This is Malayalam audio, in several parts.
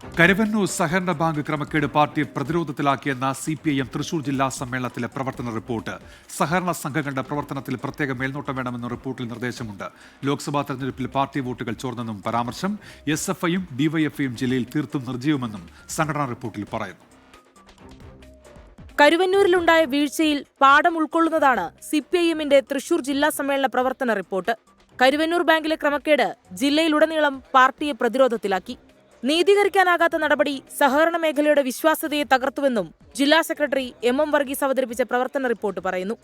കരുവന്നൂർ സഹകരണ ബാങ്ക് ക്രമക്കേട് പാർട്ടിയെ പ്രതിരോധത്തിലാക്കിയെന്ന C P I M Thrissur ജില്ലാ സമ്മേളനത്തിലെ പ്രവർത്തന റിപ്പോർട്ട്. സഹകരണ സംഘങ്ങളുടെ പ്രവർത്തനത്തിൽ പ്രത്യേക മേൽനോട്ടം വേണമെന്ന റിപ്പോർട്ടിൽ നിർദ്ദേശമുണ്ട്. ലോക്സഭാ തെരഞ്ഞെടുപ്പിൽ പാർട്ടി വോട്ടുകൾ ചോർന്നെന്നും പരാമർശം എസ് എഫ് ഐയും ഡിവൈഎഫ്ഐയും ജില്ലയിൽ തീർത്തും നിർജീവമെന്നും സംഘടനാ റിപ്പോർട്ടിൽ പറയുന്നു. കരുവന്നൂരിലുണ്ടായ വീഴ്ചയിൽ പാഠം ഉൾക്കൊള്ളുന്നതാണ് സി പി ഐ എമ്മിന്റെ തൃശൂർ ജില്ലാ സമ്മേളന പ്രവർത്തന റിപ്പോർട്ട്. കരുവന്നൂർ ബാങ്കിലെ ക്രമക്കേട് ജില്ലയിലുടനീളം പാർട്ടിയെ പ്രതിരോധത്തിലാക്കി. നീതീകരിക്കാനാകാത്ത നടപടി സഹകരണ മേഖലയുടെ വിശ്വാസ്യതയെ തകർത്തുവെന്നും ജില്ലാ സെക്രട്ടറി എം എം വർഗീസ് അവതരിപ്പിച്ച പ്രവർത്തന റിപ്പോർട്ട് പറയുന്നു.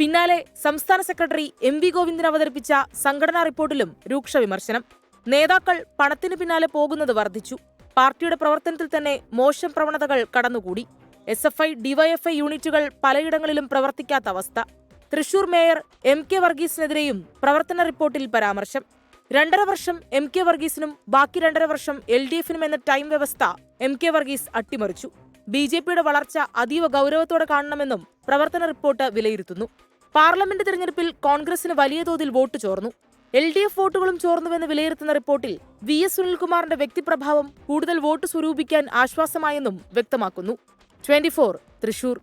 പിന്നാലെ സംസ്ഥാന സെക്രട്ടറി എം വി ഗോവിന്ദൻ അവതരിപ്പിച്ച സംഘടനാ റിപ്പോർട്ടിലും രൂക്ഷ വിമർശനം. നേതാക്കൾ പണത്തിന് പിന്നാലെ പോകുന്നത് വർദ്ധിച്ചു. പാർട്ടിയുടെ പ്രവർത്തനത്തിൽ തന്നെ മോശം പ്രവണതകൾ കടന്നുകൂടി. എസ് എഫ് ഐ ഡിവൈഎഫ്ഐ യൂണിറ്റുകൾ പലയിടങ്ങളിലും പ്രവർത്തിക്കാത്ത അവസ്ഥ. തൃശൂർ മേയർ എം കെ വർഗീസിനെതിരെയും പ്രവർത്തന റിപ്പോർട്ടിൽ പരാമർശം. രണ്ടര വർഷം എം കെ വർഗീസിനും ബാക്കി രണ്ടര വർഷം എൽ ഡി എഫിനും എന്ന ടൈം വ്യവസ്ഥ എം കെ വർഗീസ് അട്ടിമറിച്ചു. ബി ജെ പിയുടെ വളർച്ച അതീവ ഗൗരവത്തോടെ കാണണമെന്നും പ്രവർത്തന റിപ്പോർട്ട് വിലയിരുത്തുന്നു. പാർലമെന്റ് തിരഞ്ഞെടുപ്പിൽ കോൺഗ്രസിന് വലിയ തോതിൽ വോട്ട് ചോർന്നു. എൽ ഡി എഫ് വോട്ടുകളും ചോർന്നുവെന്ന് വിലയിരുത്തുന്ന റിപ്പോർട്ടിൽ വി എസ് സുനിൽകുമാറിന്റെ വ്യക്തിപ്രഭാവം കൂടുതൽ വോട്ട് സ്വരൂപിക്കാൻ ആശ്വാസമായെന്നും വ്യക്തമാക്കുന്നു. ട്വന്റി തൃശൂർ.